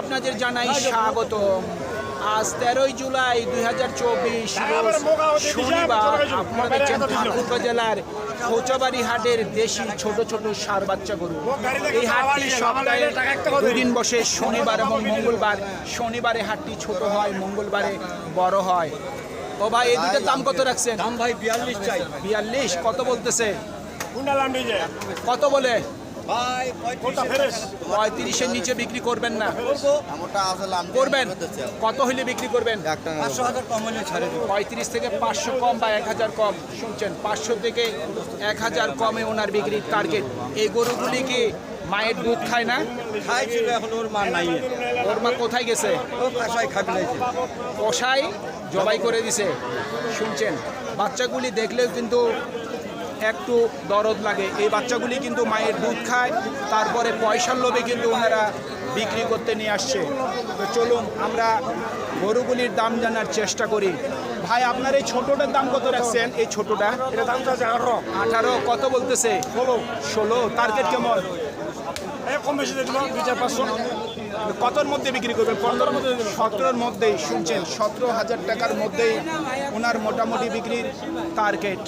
আপনাদের জানাই স্বাগত আজ তেরোই জুলাই দুই হাজার চব্বিশ শনিবার। আপনারা মোবাইলে দেখছেন কথা জেলার খোঁচাবাড়ি হাটের দেশি ছোট ছোট সার বাচ্চা গরু। এই হাটটি সপ্তাহে দুদিন বসে শনিবার এবং মঙ্গলবার। শনিবারে হাটটি ছোট হয় মঙ্গলবারে বড় হয়। ও ভাই এই দুটোর দাম কত রাখছেন? দাম ভাই বিয়াল্লিশ চাই। বিয়াল্লিশ কত বলতেছে? কত বলে? পঁয়ত্রিশের নিচে বিক্রি করবেন না। করবেন? কত হইলে বিক্রি করবেন? হলে পঁয়ত্রিশ থেকে পাঁচশো কম বা এক হাজার কম। শুনছেন পাঁচশো থেকে এক হাজার কমে ওনার বিক্রির টার্গেট এই গরুগুলি কি মায়ের দুধ খায় না? ছিল এখন ওর মা নাই। ওর মা কোথায় গেছে? খাবি কষাই জবাই করে দিছে। শুনছেন বাচ্চাগুলি দেখলেও কিন্তু একটু দরদ লাগে। এই বাচ্চাগুলি কিন্তু মায়ের দুধ খায় তারপরে পয়সার লোভে কিন্তু ওনারা বিক্রি করতে নিয়ে আসছে। তো চলুন আমরা গরুগুলির দাম জানার চেষ্টা করি। ভাই আপনার এই ছোটোটার দাম কত রাখছেন? এই ছোটোটা? এটা দাম চাচ্ছে আঠারো। আঠারো কত বলতেছে? ষোলো। ষোলো টার্গেট কেমন? কম বেশি দিয়ে দিলাম দুই চার পাঁচশো কতর মধ্যে বিক্রি করবেন? পনেরোর মধ্যে সতেরোর মধ্যেই। শুনছেন সতেরো হাজার টাকার মধ্যেই ওনার মোটামুটি বিক্রির টার্গেট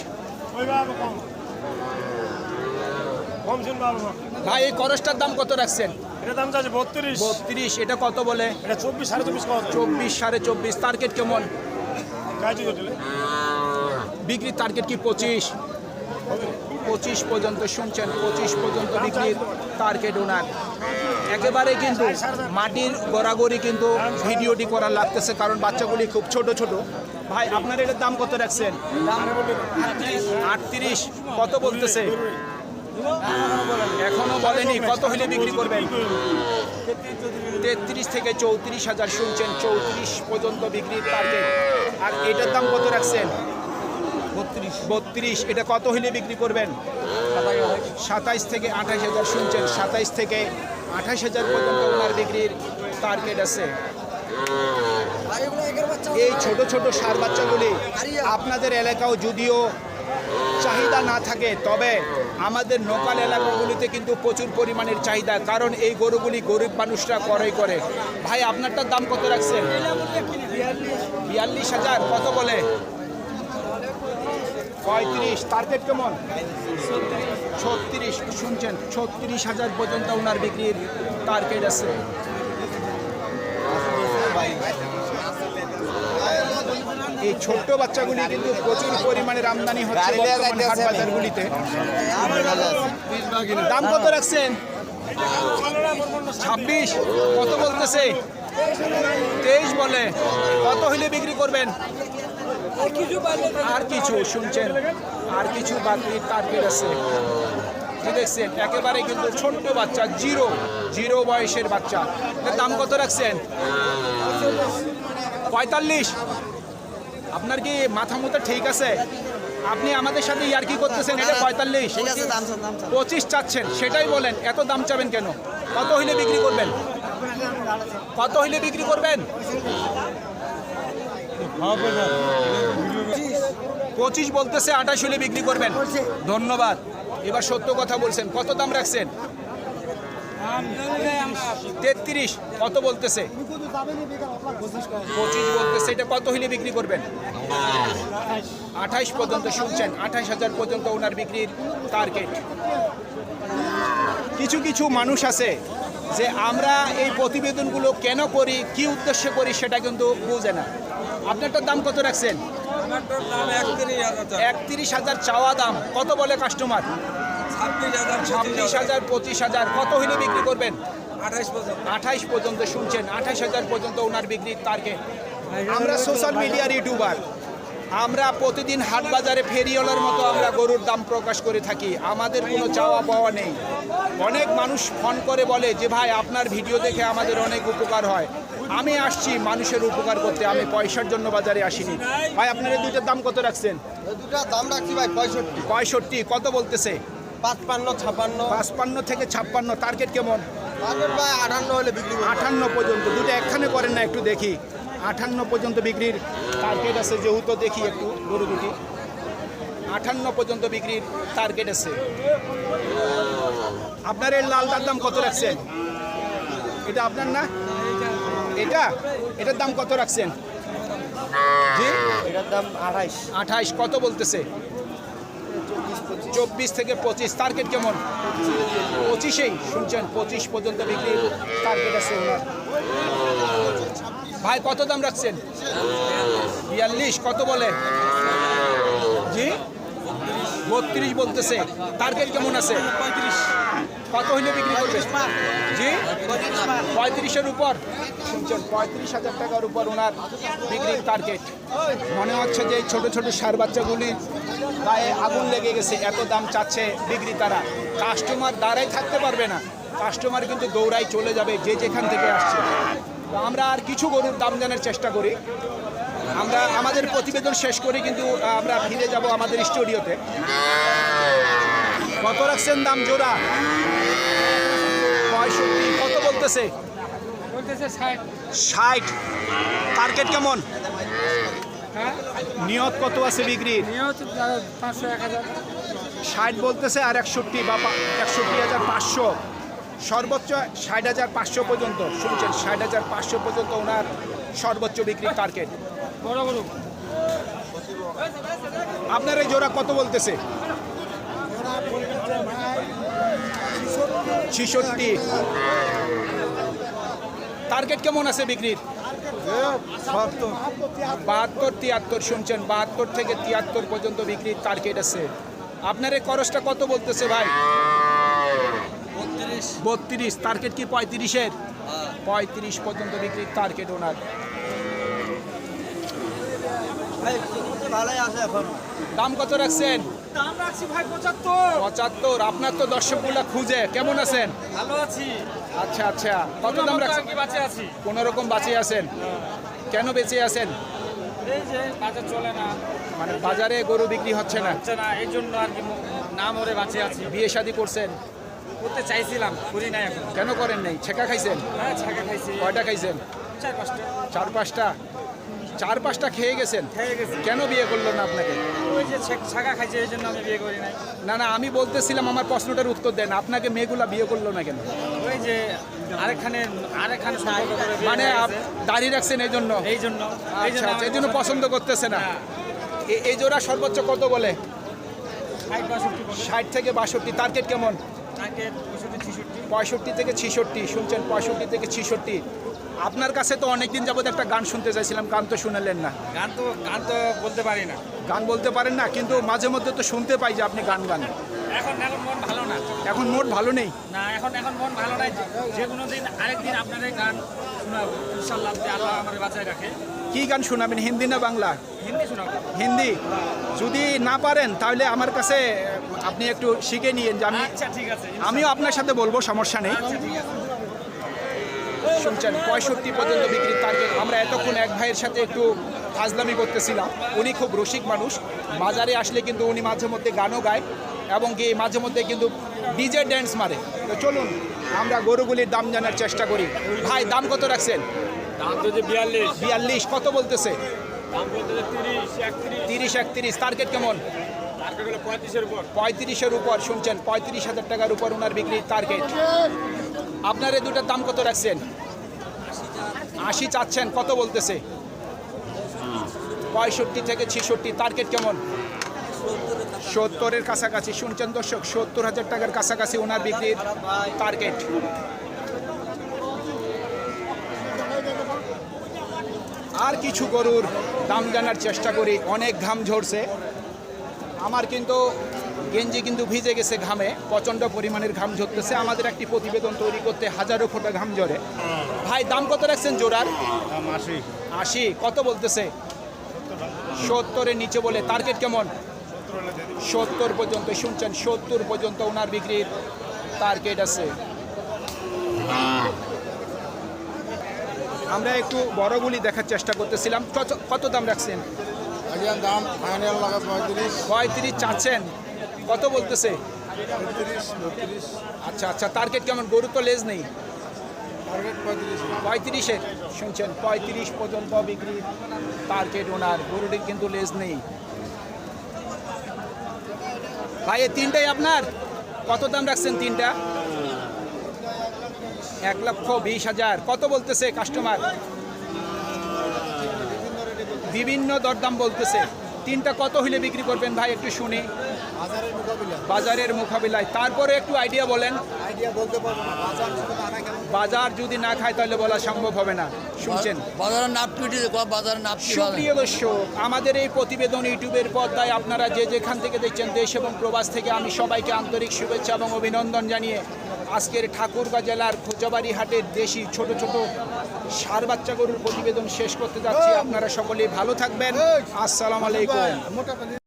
ভাই এই করসটার দাম কত রাখছেন? এটা দাম চাচ্ছে বত্রিশ। বত্রিশ এটা কত বলে? এটা চব্বিশ সাড়ে চব্বিশ কত চব্বিশ সাড়ে চব্বিশ টার্গেট কেমন? বিক্রির টার্গেট কি পঁচিশ? পঁচিশ পর্যন্ত শুনছেন পঁচিশ পর্যন্ত বিক্রির টার্গেট ওনার। একেবারে কিন্তু মাটির গড়াগড়ি কিন্তু ভিডিওটি করার লাগতেছে কারণ বাচ্চাগুলি খুব ছোট ছোট। ভাই আপনার এটার দাম কত রাখছেন? আটত্রিশ। কত বলতেছে? এখনও বলেনি কত হলে বিক্রি করবেন? তেত্রিশ থেকে চৌত্রিশ হাজার শুনছেন চৌত্রিশ পর্যন্ত বিক্রির টার্গেট আর এটার দাম কত রাখছেন? বত্রিশ। বত্রিশ। এটা কত হলে বিক্রি করবেন? সাতাইশ থেকে আঠাশ হাজার শুনছেন সাতাইশ থেকে আঠাশ হাজার পর্যন্ত ওনার বিক্রির টার্গেট আছে। এই ছোট ছোট সার বাচ্চাগুলি আপনাদের এলাকাও যদিও চাহিদা না থাকে, তবে আমাদের লোকাল এলাকাগুলিতে কিন্তু প্রচুর পরিমাণের চাহিদা, কারণ এই গরুগুলি গরিব মানুষরা ক্রয় করে। ভাই, আপনারটার দাম কত রাখছেন? বিয়াল্লিশ হাজার, কত বলে? পঁয়ত্রিশ টার্গেট কেমন? ছত্রিশ শুনছেন, ছত্রিশ হাজার পর্যন্ত ওনার বিক্রির টার্গেট আছে। এই ছোট্ট বাচ্চাগুলি কিন্তু প্রচুর পরিমাণের আমদানি হচ্ছে বর্তমানে হাট বাজারগুলিতে। দাম কত রাখছেন? ছাব্বিশ। কত বলতেছে? তেইশ বলে। কত হইলে বিক্রি করবেন? আর কিছু শুনছেন? আর কিছু বাতিল টার্গেট আছে। দেখছেন একেবারে কিন্তু ছোট্ট বাচ্চা জিরো জিরো বয়সের বাচ্চা। দাম কত রাখছেন? পঁয়তাল্লিশ। আপনার কি মাথা মতো ঠিক আছে? আপনি আমাদের সাথে ইয়ার কি করতেছেন? এটা পঁয়তাল্লিশ। পঁচিশ চাচ্ছেন সেটাই বলেন এত দাম চাবেন কেন? কত হইলে বিক্রি করবেন? কত হইলে বিক্রি করবেন? পঁচিশ বলতেছে আঠাশ হলে বিক্রি করবেন। ধন্যবাদ। এবার সত্য কথা বলছেন কত দাম রাখছেন? তেত্রিশ। কত বলতেছে? পঁচিশ বলতেছে। এটা কত হলে বিক্রি করবেন? আঠাইশ পর্যন্ত শুনছেন। আঠাইশ হাজার পর্যন্ত ওনার বিক্রির টার্গেট কিছু কিছু মানুষ আছে যে আমরা এই প্রতিবেদনগুলো কেন করি কি উদ্দেশ্যে করি সেটা কিন্তু বুঝে না। আপনারটার দাম কত রাখছেন? একত্রিশ হাজার চাওয়া দাম। কত বলে কাস্টমার ছাব্বিশ হাজার পঁচিশ হাজার। কত হইলে বিক্রি করবেন? আঠাইশ পর্যন্ত শুনছেন আঠাইশ হাজার পর্যন্ত ওনার বিক্রির টার্গেট আমরা সোশ্যাল মিডিয়ার ইউটিউবার আমরা প্রতিদিন হাট বাজারে ফেরিওয়ালার মতো আমরা গরুর দাম প্রকাশ করে থাকি আমাদের কোনো চাওয়া পাওয়া নেই। অনেক মানুষ ফোন করে বলে যে ভাই আপনার ভিডিও দেখে আমাদের অনেক উপকার হয়। আমি আসছি মানুষের উপকার করতে আমি পয়সার জন্য বাজারে আসিনি। ভাই আপনার এই দুইটার দাম কত রাখছেন? দুটা দাম রাখছি ভাই পঁয়ষট্টি। পঁয়ষট্টি কত বলতেছে? পাঁচপান্ন ছাপান্ন। পাঁচপান্ন থেকে ছাপ্পান্ন টার্গেট কেমন? আটান্ন হলে বিক্রি আটান্ন পর্যন্ত দুটো একখানে করেন না একটু দেখি। আটান্ন পর্যন্ত বিক্রির টার্গেট আছে যেহেতু দেখি একটু গরু দুটি। আটান্ন পর্যন্ত বিক্রির টার্গেট আছে। আপনার এই লালটার দাম কত রাখছেন? এটা আপনার না? এটা? এটার দাম কত রাখছেন? জি এটার দাম আড়াইশ আঠাইশ কত বলতেছে? চব্বিশ থেকে পঁচিশ। টার্গেট কেমন? পঁচিশেই, শুনছেন? পঁচিশ পর্যন্ত বিক্রি টার্গেট আছে। ওনার ভাই, কত দাম রাখছেন? বিয়াল্লিশ, কত বলে? জি? বত্রিশ বলতেছে। টার্গেট কেমন আছে? পঁয়ত্রিশ। কত হইলে বিক্রি করবে? জি? পঁয়ত্রিশের উপর। শুনছেন পঁয়ত্রিশ হাজার টাকার উপর ওনার বিক্রির টার্গেট। মনে হচ্ছে যে এই ছোট ছোট সার বাচ্চাগুলি গায়ে আগুন লেগে গেছে এত দাম চাচ্ছে বিক্রি তারা কাস্টমার দাঁড়াই থাকতে পারবে না। কাস্টমার কিন্তু দৌড়াই চলে যাবে যে যেখান থেকে আসছে। আমরা আর কিছু গরুর দাম জানার চেষ্টা করি। আমরা আমাদের প্রতিবেদন শেষ করে কিন্তু আমরা ফিরে যাব আমাদের স্টুডিওতে। কত রাখছেন দাম জোড়া? পঁয়ষট্টি কত বলতেছে? বলতেছে ষাট। টার্গেট কেমন? হ্যাঁ? নিয়ত কত আছে হাজার। ষাট বলতেছে আর একষট্টি বা একষট্টি হাজার পাঁচশো। সর্বোচ্চ ষাট হাজার পাঁচশো পর্যন্ত। শুনছেন ষাট হাজার পাঁচশো পর্যন্ত ওনার সর্বোচ্চ বিক্রির টার্গেট। আপনার এই জোড়া কত বলতেছে? ছিষট্টি। টার্গেট কেমন আছে বিক্রির? বাহাত্তর তিয়াত্তর শুনছেন বাহাত্তর থেকে তিয়াত্তর পর্যন্ত বিক্রির টার্গেট আছে। আপনার এই খরচটা কত বলতেছে ভাই? বত্রিশ। বত্রিশ টার্গেট কি পঁয়ত্রিশের? পঁয়ত্রিশ পর্যন্ত বিক্রির টার্গেট ওনার। দাম কত রাখছেন? দাম রাখছি ভাই পঁচাত্তর। পঁচাত্তর আপনার তো দর্শকগুলা খুঁজে। কেমন আছেন? ভালো আছি। আচ্ছা আচ্ছা। কত দাম রাখছেন? কি বাঁচে আছি? কোন রকম বাঁচিয়ে আছেন। কেন বেঁচে আছেন? এই যে বাজার চলে না। মানে বাজারে গরু বিক্রি হচ্ছে না। হচ্ছে না এই জন্য আর কি নাম ওরে বাঁচে আছি। বিয়ে শাদি করছেন? করতে চাইছিলাম করি নাই এখন। কেন করেন নাই? ছেঁকা খাইছেন? হ্যাঁ ছাকা খাইছি। কয়টা খাইছেন? চার পাঁচটা। চার পাঁচটা? চার পাঁচটা খেয়ে গেছেন কেন বিয়ে করল না আপনাকে? ওই যে ছে- ছাকা খাইছে এই জন্য আমি বিয়ে করি নাই। না না আমি বলতেছিলাম আমার প্রশ্নটার উত্তর দেন। আপনাকে মেয়েগুলা বিয়ে করল না কেন? ওই যে আরেকখানে মানে গেছে। রাখছেন এই জন্য? এই জন্য এই আচ্ছা জন্য আচ্ছা, জন্য পছন্দ করতেছে না। হ্যাঁ। এই জোড়া সর্বোচ্চ কত বলে? ষাট থেকে বাষট্টি। টার্গেট কেমন? পঁয়ষট্টি থেকে ছিষট্টি। শুনছেন পঁয়ষট্টি থেকে ছিষট্টি। আপনার কাছে তো অনেকদিন যাবত একটা গান শুনতে চাইছিলাম গান তো শুনালেন না। গান তো গান তো বলতে পারি না। গান বলতে পারেন না কিন্তু মাঝে মধ্যে তো শুনতে পাই যে আপনি গান গান। এখন এখন মন ভালো না। এখন মোট ভালো নেই? না এখন এখন মন ভালো নাই। যে কোনো দিন আরেকদিন আপনাদের গান শোনাবো ইনশাল্লাহ আল্লাহ আমার বাঁচায় রাখে। কি গান শোনাবেন হিন্দি না বাংলা? হিন্দি শোনাবো। হিন্দি। যদি না পারেন তাহলে আমার কাছে আপনি একটু শিখে নিয়েন যে আমি আচ্ছা ঠিক আছে। আমিও আপনার সাথে বলব সমস্যা নেই। আচ্ছা শুনছেন পঁয়ষট্টি পর্যন্ত বিক্রির টার্গেট আমরা এতক্ষণ এক ভাইয়ের সাথে একটু ফাজলামি করতেছিলাম। উনি খুব রসিক মানুষ। বাজারে আসলে কিন্তু উনি মাঝে মধ্যে গানও গায় এবং কি মাঝে মধ্যে কিন্তু ডিজে ড্যান্স মারে। তো চলুন আমরা গরুগুলির দাম জানার চেষ্টা করি। ভাই দাম কত রাখছেন? দাম তো যে বিয়াল্লিশ। বিয়াল্লিশ কত বলতেছে? তিরিশ একত্রিশ। টার্গেট কেমন? পঁয়ত্রিশের উপর। শুনছেন পঁয়ত্রিশ হাজার টাকার উপর ওনার বিক্রির টার্গেট আপনার এই দুটার দাম কত রাখছেন? আশি চাচ্ছেন, কত বলতেছে? পঁয়ষট্টি থেকে ছিষট্টি টার্গেট কেমন? সত্তরের কাছাকাছি, শুনছেন দর্শক, সত্তর হাজার টাকার কাছাকাছি ওনার বিক্রির টার্গেট আর কিছু গরুর দাম জানার চেষ্টা করি, অনেক ঘাম ঝরছে। আমার কিন্তু গেঞ্জি কিন্তু ভিজে গেছে ঘামে প্রচণ্ড পরিমাণের ঘাম ঝরতেছে। আমাদের একটি প্রতিবেদন তৈরি করতে হাজারো ফোঁটা ঘাম ঝরে। ভাই দাম কত রাখছেন জোড়ার? আশি। আশি কত বলতেছে? সত্তরের নিচে বলে টার্গেট কেমন? সত্তর পর্যন্ত শুনছেন সত্তর পর্যন্ত ওনার বিক্রির টার্গেট আছে। আমরা একটু বড়গুলি দেখার চেষ্টা করতেছিলাম। কত- কত দাম রাখছেন? আজকের দাম ফাইনাল লাগা পঁয়ত্রিশ। পঁয়ত্রিশ চাচ্ছেন। কত বলতেছে? আচ্ছা আচ্ছা টার্গেট কেমন? গরু তো লেজ নেই। পঁয়ত্রিশের শুনছেন? পঁয়ত্রিশ পর্যন্ত বিক্রি টার্গেট ওনার গরুটির কিন্তু লেজ নেই। ভাই এই তিনটাই আপনার? কত দাম রাখছেন তিনটা? এক লক্ষ বিশ হাজার। কত বলতেছে কাস্টমার বিভিন্ন দরদাম বলতেছে। তিনটা কত হইলে বিক্রি করবেন ভাই একটু শুনি। বাজারের মোকাবিলায়। তারপরে একটু আইডিয়া বলেন। আইডিয়া বলতে পারব না বাজার যদি না খায় তাহলে বলা সম্ভব হবে না। শুনছেন? বাজারের নাপ পিটি দেখো বাজারের নাপ সুপ্রিয় দর্শক আমাদের এই প্রতিবেদন ইউটিউবের পর্দায় আপনারা যে যেখান থেকে দেখছেন দেশ এবং প্রবাস থেকে আমি সবাইকে আন্তরিক শুভেচ্ছা এবং অভিনন্দন জানিয়ে আজকের ঠাকুরগাঁ জেলার খোঁজাবাড়ি হাটের দেশি ছোট ছোট সার বাচ্চা গরুর প্রতিবেদন শেষ করতে যাচ্ছি। আপনারা সকলেই ভালো থাকবেন। আসসালামু আলাইকুম।